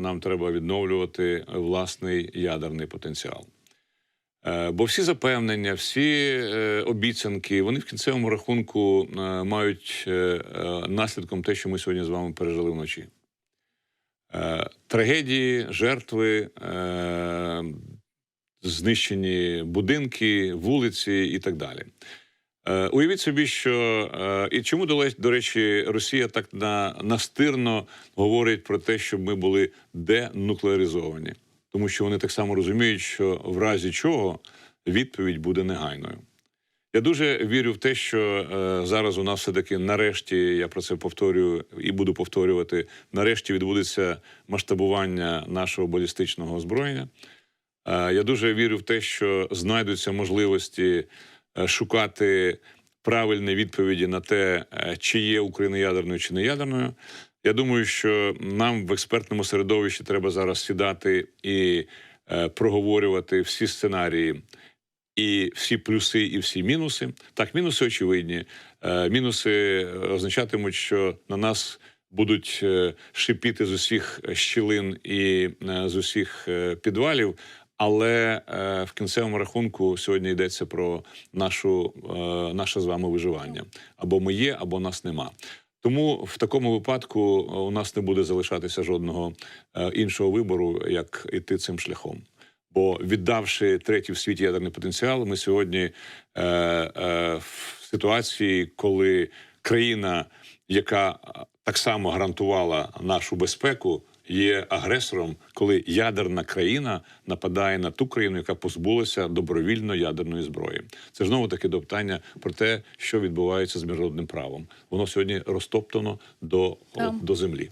Нам треба відновлювати власний ядерний потенціал. Е, Бо всі запевнення, всі е, обіцянки, вони в кінцевому рахунку е, мають наслідком те, що ми сьогодні з вами пережили вночі. Трагедії, жертви, знищені будинки, вулиці і так далі. Е, Уявіть собі, що е, і чому до, речі, Росія так на, настирно говорить про те, щоб ми були денуклеаризовані, тому що вони так само розуміють, що в разі чого відповідь буде негайною. Я дуже вірю в те, що е, зараз у нас все таки нарешті, я про це повторюю і буду повторювати. Нарешті відбудеться масштабування нашого балістичного озброєння. Я дуже вірю в те, що знайдуться можливості шукати правильні відповіді на те, е, чи є Україна ядерною чи не ядерною. Я думаю, що нам в експертному середовищі треба зараз сідати і е, проговорювати всі сценарії. І всі плюси, і всі мінуси. Так, мінуси очевидні. Е, мінуси означатимуть, що на нас будуть е, шипіти з усіх щілин і е, з усіх е, підвалів. Але е, в кінцевому рахунку сьогодні йдеться про нашу, е, наше з вами виживання. Або ми є, або нас нема. Тому в такому випадку е, у нас не буде залишатися жодного е, іншого вибору, як іти цим шляхом. Бо віддавши третій в світі ядерний потенціал, ми сьогодні е, е, в ситуації, коли країна, яка е, так само гарантувала нашу безпеку, є агресором, коли ядерна країна нападає на ту країну, яка позбулася добровільно ядерної зброї. Це знову таки до питання про те, що відбувається з міжнародним правом. Воно сьогодні розтоптано до, до землі.